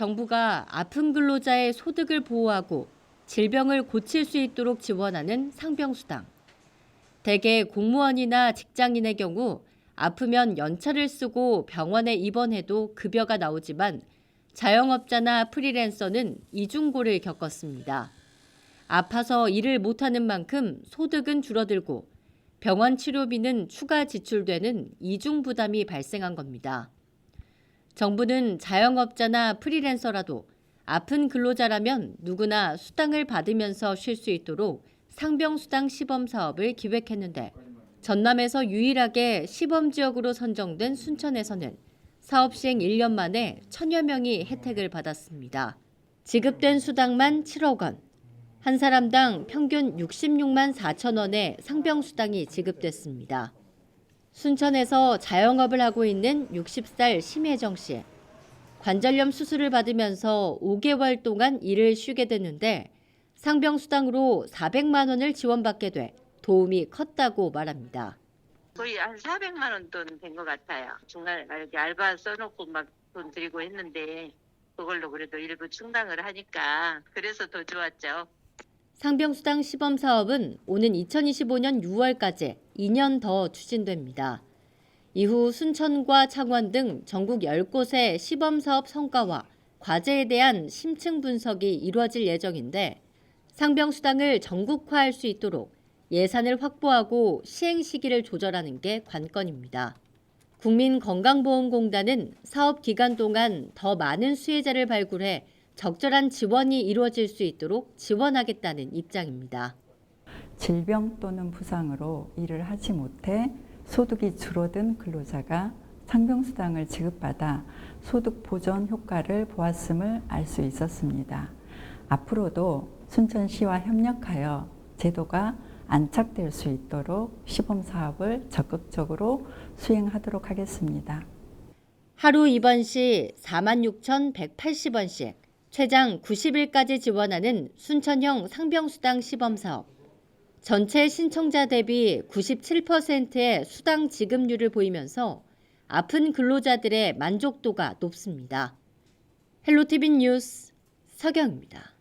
정부가 아픈 근로자의 소득을 보호하고 질병을 고칠 수 있도록 지원하는 상병수당. 대개 공무원이나 직장인의 경우 아프면 연차를 쓰고 병원에 입원해도 급여가 나오지만 자영업자나 프리랜서는 이중고를 겪었습니다. 아파서 일을 못하는 만큼 소득은 줄어들고 병원 치료비는 추가 지출되는 이중 부담이 발생한 겁니다. 정부는 자영업자나 프리랜서라도 아픈 근로자라면 누구나 수당을 받으면서 쉴 수 있도록 상병수당 시범 사업을 기획했는데 전남에서 유일하게 시범 지역으로 선정된 순천에서는 사업 시행 1년 만에 천여 명이 혜택을 받았습니다. 지급된 수당만 7억 원. 한 사람당 평균 66만 4천 원의 상병 수당이 지급됐습니다. 순천에서 자영업을 하고 있는 60살 심혜정 씨. 관절염 수술을 받으면서 5개월 동안 일을 쉬게 됐는데 상병수당으로 400만 원을 지원받게 돼 도움이 컸다고 말합니다. 거의 한 400만 원 돈 된 것 같아요. 중간에 막 이렇게 알바 써놓고 막돈 들이고 했는데 그걸로 그래도 일부 충당을 하니까 그래서 더 좋았죠. 상병수당 시범 사업은 오는 2025년 6월까지 2년 더 추진됩니다. 이후 순천과 창원 등 전국 10곳의 시범 사업 성과와 과제에 대한 심층 분석이 이루어질 예정인데 상병수당을 전국화할 수 있도록 예산을 확보하고 시행 시기를 조절하는 게 관건입니다. 국민건강보험공단은 사업 기간 동안 더 많은 수혜자를 발굴해 적절한 지원이 이루어질 수 있도록 지원하겠다는 입장입니다. 질병 또는 부상으로 일을 하지 못해 소득이 줄어든 근로자가 상병수당을 지급받아 소득 보전 효과를 보았음을 알 수 있었습니다. 앞으로도 순천시와 협력하여 제도가 안착될 수 있도록 시범 사업을 적극적으로 수행하도록 하겠습니다. 하루 입원 시 46,180원씩 최장 90일까지 지원하는 순천형 상병수당 시범사업. 전체 신청자 대비 97%의 수당 지급률을 보이면서 아픈 근로자들의 만족도가 높습니다. 헬로티비 뉴스 서경입니다.